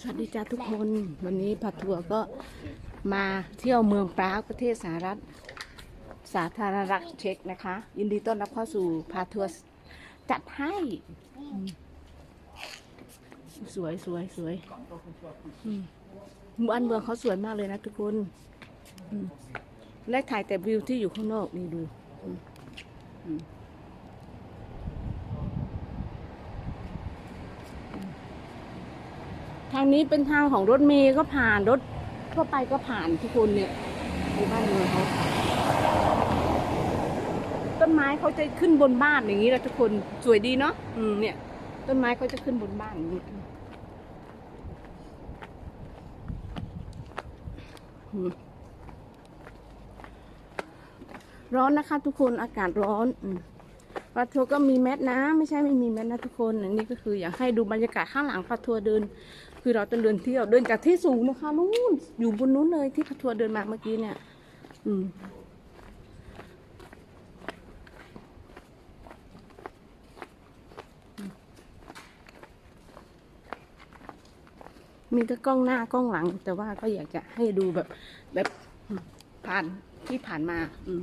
สวัสดีจ้าทุกคน วันนี้ผัดทัวร์ก็มาเที่ยวเมืองปรากประเทศสหรัฐ สาธารณรัฐเช็กนะคะ ยินดีต้อนรับเข้าสู่พาทัวร์จัดให้สวยสวยสวยอืมบ้านเมืองเขาสวยมากเลยนะทุกคนและถ่ายแต่วิวที่อยู่ข้างนอกนี่ดูอืมอืม ทางนี้เป็นทางของรถเมย์ก็ผ่านรถทั่วไปก็ผ่านทุกคนเนี่ยดูบ้านเมืองเขาต้นไม้เขาจะขึ้นบนบ้านอย่างนี้แหละทุกคนสวยดีเนาะอืมเนี่ย ต้นไม้เขาจะขึ้นบนบ้านอย่างนี้ร้อนนะคะทุกคนอากาศร้อน อืม ลาทัวร์ก็มีแมสนะ ไม่ใช่ไม่มีแมสนะทุกคนอันนี้ก็คืออยากให้ดูบรรยากาศข้างหลังปลาทัวร์เดิน คือเราจะเดินเที่ยวเดินจากที่สูงนะคะนู่นอยู่บนนู้นเลยที่พทัวร์เดินมาเมื่อกี้เนี่ย อืมมีแต่กล้องหน้ากล้องหลัง แต่ว่าก็อยากจะให้ดูแบบแบบอืมผ่านที่ผ่านมา อืม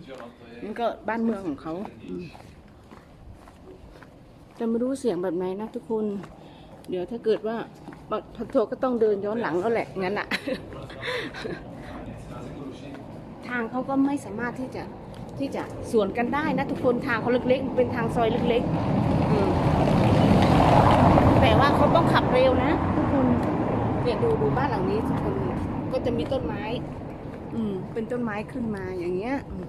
นี่ก็บ้านเมืองของเขาอืม จะไม่รู้เสียงแบบไหนนะทุกคน เดี๋ยวถ้าเกิดว่าพัทโทก็ต้องเดินย้อนหลังแล้วแหละงั้นอะทางเขาก็ไม่สามารถที่จะที่จะสวนกันได้นะทุกคนทางเขาเล็กๆ เป็นทางซอยเล็กๆแต่ว่าเขาต้องขับเร็วนะทุกคนเนี่ยดูดูบ้านหลังนี้ทุกคนก็จะมีต้นไม้ อืม เป็นต้นไม้ขึ้นมาอย่างเงี้ยอืม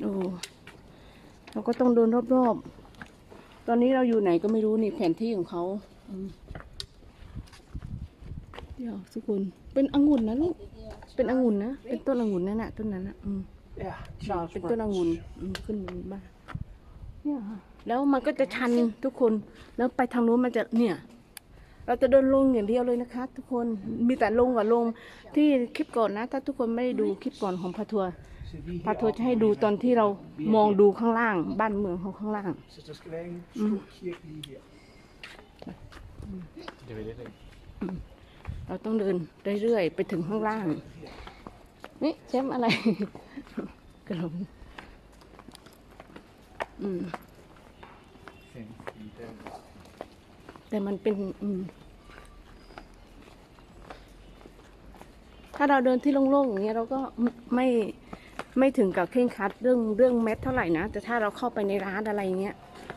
โอ้เราก็ต้องเดินรอบๆ ตอนนี้เราอยู่ไหนก็ไม่รู้นี่แผนที่ของเขาอืมเดี๋ยวทุกคน เป็นองุ่นนะลูก เป็นองุ่นนะ เป็นต้นองุ่นนั่นน่ะ ต้นนั้นน่ะอืม Yeah, ดอกเป็นต้นองุ่นอืมขึ้นบนบ้านเนี่ยค่ะแล้วมันก็จะชันทุกคน แล้วไปทางนู้นมันจะเนี่ย เราจะเดินลงอย่างเดียวเลยนะคะ ทุกคน มีแต่ลงกับลง ที่คลิปก่อนนะ ถ้าทุกคนไม่ได้ดูคลิปก่อนของพาทัวร์ Så vi พาทัวร์จะให้ดูตอนที่เรามองดูข้างล่าง บ้านเมืองเขาข้างล่าง Så der skal være en stor kirke lige her. Det vil det ikke. เราต้องเดินเรื่อยๆไปถึงข้างล่าง นี่เชฟอะไรกระหลงอืม Fem, fire, แต่มันเป็นอืมถ้าเราเดินที่โล่งๆอย่างเงี้ยเราก็ไม่ ไม่ถึงกับเคร่งครัดเรื่องเรื่องแมสเท่าไหร่นะ แต่ถ้าเราเข้าไปในร้านอะไรเงี้ย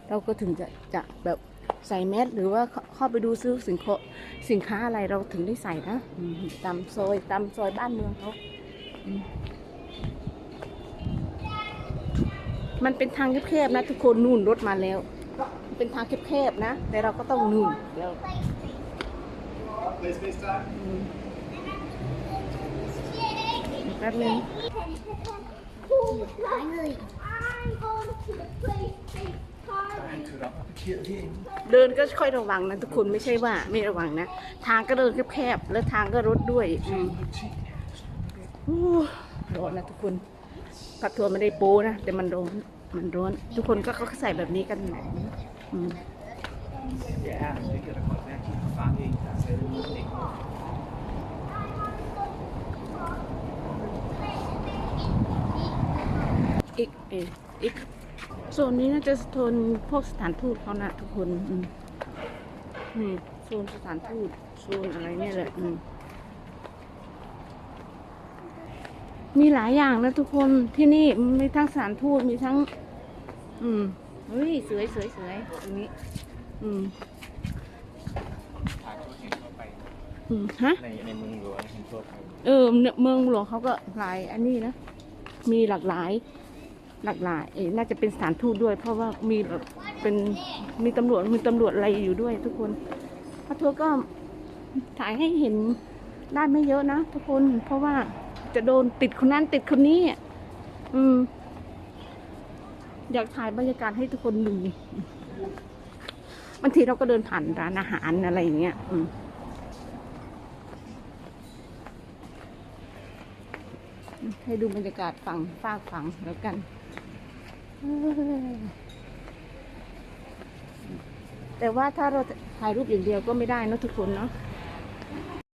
เราก็ถึงจะจะแบบใส่แมสหรือว่าเข้าเข้าไปดูซื้อสินค้าสินค้าอะไรเราถึงได้ใส่นะอืมตามซอยตามซอยบ้านเมืองเขาอืมมันเป็นทางแคบๆนะ ทุกคนนู่นรถมาแล้ว เป็นทางแคบๆนะ แต่เราก็ต้องนู่นแล้วอืมแป๊บนึง เดินก็ค่อยระวังนะทุกคนไม่ใช่ว่าไม่ระวังนะ ทางก็เดินแคบๆแล้วทางก็รถด้วยอืมอู้ร้อนนะทุกคนผัดทัวร์ไม่ได้โป้นะ แต่มันร้อนมันร้อน ทุกคนก็เขาใส่แบบนี้กันแหละอืม yeah. Det. อีกเอออีกโซนนี้น่าจะโซนพวกสถานทูตเขานะทุกคนอืมนี่โซนสถานทูตโซนอะไรเนี่ยแหละอืมมีหลายอย่างนะทุกคนที่นี่มีทั้งสถานทูตมีทั้ง อืมเฮ้ยสวยสวยสวยตรงนี้ อืมทางทั่วเห็นทั่วไปอืมฮะในในเมืองหลวงเห็นทั่วไปเออเนี่ยเมืองหลวงเขาก็หลายอันนี้นะ มีหลากหลาย หลากหลายน่าจะเป็นสถานทูตด้วย เพราะว่ามีแบบเป็นมีตำรวจมีตำรวจอะไรอยู่ด้วย ทุกคนพระทัวก็ถ่ายให้เห็นได้ไม่เยอะนะทุกคน เพราะว่าจะโดนติดคนนั้นติดคนนี้อะอืม อยากถ่ายบรรยากาศให้ทุกคนดูบางทีเราก็เดินผ่านร้านอาหารอะไรอย่างเงี้ย อืม ให้ดูบรรยากาศฝั่งฝากฝั่งแล้วกัน แต่ว่าถ้าเราถ่ายรูปอย่างเดียวก็ไม่ได้นะทุกคนเนาะ